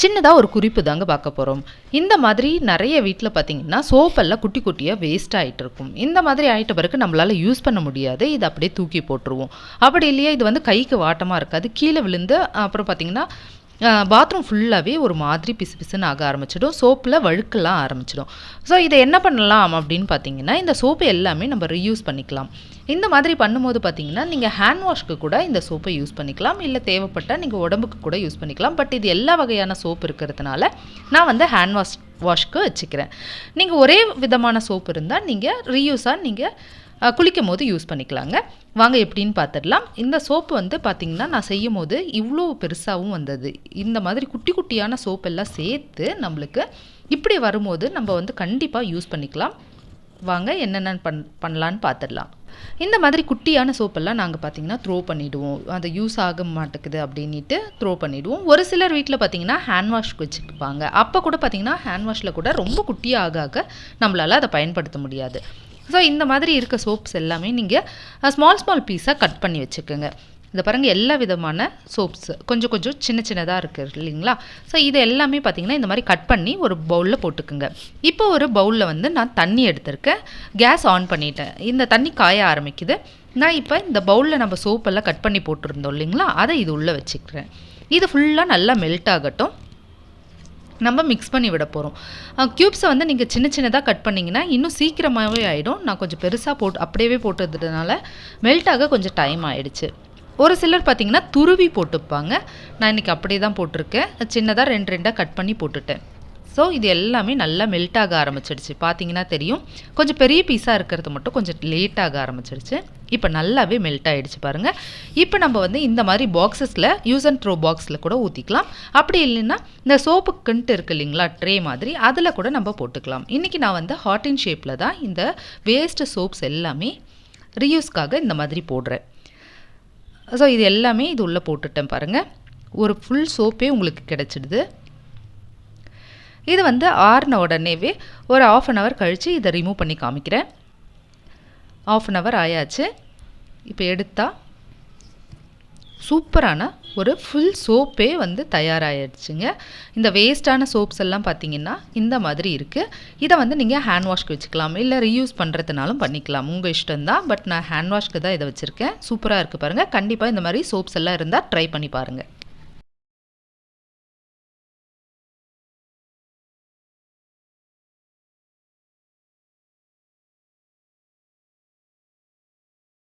சின்னதாக ஒரு குறிப்பு தாங்க பார்க்க போகிறோம் இந்த மாதிரி நிறைய வீட்டில் பார்த்தீங்கன்னா சோப்பெல்லாம் குட்டி குட்டியாக வேஸ்ட் ஆகிட்டு இருக்கும். இந்த மாதிரி ஆகிட்ட பிறகு நம்மளால் யூஸ் பண்ண முடியாது. இதை அப்படியே தூக்கி போட்டுருவோம். அப்படி இல்லையா இது வந்து கைக்கு வாட்டமாக இருக்காது. கீழே விழுந்து அப்புறம் பார்த்தீங்கன்னா பாத்ரூம் ஃபுல்லாகவே ஒரு மாதிரி பிசு பிசுன்னு ஆக ஆரம்பிச்சிடும். சோப்பில் வழுக்கெல்லாம் ஆரம்பிச்சிடும். ஸோ இதை என்ன பண்ணலாம் அப்படின்னு பார்த்தீங்கன்னா இந்த சோப்பு எல்லாமே நம்ம ரீயூஸ் பண்ணிக்கலாம். இந்த மாதிரி பண்ணும்போது பார்த்தீங்கன்னா நீங்கள் ஹேண்ட் வாஷ்க்கு கூட இந்த சோப்பை யூஸ் பண்ணிக்கலாம். இல்லை தேவைப்பட்டால் நீங்கள் உடம்புக்கு கூட யூஸ் பண்ணிக்கலாம். பட் இது எல்லா வகையான சோப்பு இருக்கிறதுனால நான் வந்து ஹேண்ட் வாஷ் வாஷ்க்கு வச்சுக்கிறேன். நீங்கள் ஒரே விதமான சோப்பு இருந்தால் நீங்கள் ரீயூஸாக நீங்கள் குளிக்கும் போது யூஸ் பண்ணிக்கலாங்க. வாங்க எப்படின்னு பார்த்துடலாம். இந்த சோப்பு வந்து பார்த்திங்கன்னா நான் செய்யும் போது இவ்வளோ பெருசாகவும் வந்தது. இந்த மாதிரி குட்டி குட்டியான சோப்பு எல்லாம் சேர்த்து நம்மளுக்கு இப்படி வரும்போது நம்ம வந்து கண்டிப்பாக யூஸ் பண்ணிக்கலாம். வாங்க என்னென்ன பண் பண்ணலான்னு பார்த்துடலாம். இந்த மாதிரி குட்டியான சோப்பெல்லாம் நாங்கள் பார்த்தீங்கன்னா த்ரோ பண்ணிவிடுவோம் அது யூஸ் ஆக மாட்டேங்குது அப்படின்ட்டு த்ரோ பண்ணிவிடுவோம் ஒரு சிலர் வீட்டில் பார்த்தீங்கன்னா ஹேண்ட் வாஷ் வச்சுக்குப்பாங்க அப்போ கூட பார்த்தீங்கன்னா ஹேண்ட் வாஷில் கூட ரொம்ப குட்டியாக ஆக ஆக நம்மளால் அதை பயன்படுத்த முடியாது. ஸோ இந்த மாதிரி இருக்க சோப்ஸ் எல்லாமே நீங்கள் ஸ்மால் ஸ்மால் பீஸாக கட் பண்ணி வச்சுக்கோங்க. இந்த பாருங்கள் எல்லா விதமான சோப்ஸ் கொஞ்சம் கொஞ்சம் சின்ன சின்னதாக இருக்குது இல்லைங்களா? ஸோ இது எல்லாமே பார்த்தீங்கன்னா இந்த மாதிரி கட் பண்ணி ஒரு பவுலில் போட்டுக்குங்க. இப்போ ஒரு பவுலில் வந்து நான் தண்ணி எடுத்திருக்கேன். கேஸ் ஆன் பண்ணிட்டேன். இந்த தண்ணி காய ஆரம்பிக்குது. நான் இப்போ இந்த பவுலில் நம்ம சோப்பெல்லாம் கட் பண்ணி போட்டிருந்தோம் இல்லைங்களா? அதை இது உள்ளே வச்சுக்கிறேன். இது ஃபுல்லாக நல்லா மெல்ட் ஆகட்டும். நம்ம மிக்ஸ் பண்ணி விட போகிறோம் க்யூப்ஸை வந்து நீங்கள் சின்ன சின்னதாக கட் பண்ணிங்கன்னா இன்னும் சீக்கிரமாகவே ஆகிடும் நான் கொஞ்சம் பெருசாக போட்டு அப்படியே போட்டதுனால மெல்ட் ஆக கொஞ்சம் டைம் ஆகிடுச்சு ஒரு சிலர் பார்த்திங்கன்னா துருவி போட்டுப்பாங்க. நான் இன்றைக்கி அப்படியே தான் போட்டிருக்கேன். சின்னதாக ரெண்டு ரெண்டாக கட் பண்ணி போட்டுட்டேன். ஸோ இது எல்லாமே நல்லா மெல்ட் ஆக ஆரம்பிச்சிடுச்சு. பார்த்தீங்கன்னா தெரியும். கொஞ்சம் பெரிய பீஸாக இருக்கிறது மட்டும் கொஞ்சம் லேட் ஆக ஆரம்பிச்சிடுச்சு. இப்போ நல்லாவே மெல்ட் ஆகிடுச்சு பாருங்கள் இப்போ நம்ம வந்து இந்த மாதிரி பாக்ஸஸில் யூஸ் அண்ட் த்ரோ பாக்ஸில் கூட ஊற்றிக்கலாம் அப்படி இல்லைன்னா இந்த சோப்புக்குன்ட்டு இருக்கு இல்லைங்களா ட்ரே மாதிரி அதில் கூட நம்ம போட்டுக்கலாம். இன்றைக்கி நான் வந்து ஹாட் இன் ஷேப்பில் தான் இந்த வேஸ்ட்டு சோப்ஸ் எல்லாமே ரீயூஸ்க்காக இந்த மாதிரி போடுறேன். ஸோ இது எல்லாமே இது உள்ளே போட்டுட்டேன் பாருங்கள் ஒரு ஃபுல் சோப்பே உங்களுக்கு கிடச்சிடுது. இது வந்து ஆறின உடனேவே ஒரு ஆஃப் அன் ஹவர் கழித்து இதை ரிமூவ் பண்ணி காமிக்கிறேன். ஆஃப் அன் ஹவர் ஆயாச்சு. இப்போ எடுத்தால் சூப்பரான ஒரு ஃபுல் சோப்பே வந்து தயாராகிடுச்சுங்க இந்த வேஸ்ட்டான சோப்ஸ் எல்லாம் பார்த்தீங்கன்னா இந்த மாதிரி இருக்குது இதை வந்து நீங்கள் ஹேண்ட் வாஷ்க்கு வச்சுக்கலாம். இல்லை ரீயூஸ் பண்ணுறதுனாலும் பண்ணிக்கலாம். உங்கள் இஷ்டம் தான் பட் நான் ஹேண்ட் வாஷ்க்கு தான் இதை வச்சுருக்கேன். சூப்பராக இருக்குது பாருங்கள் கண்டிப்பாக இந்த மாதிரி சோப்ஸ் எல்லாம் இருந்தால் ட்ரை பண்ணி பாருங்கள்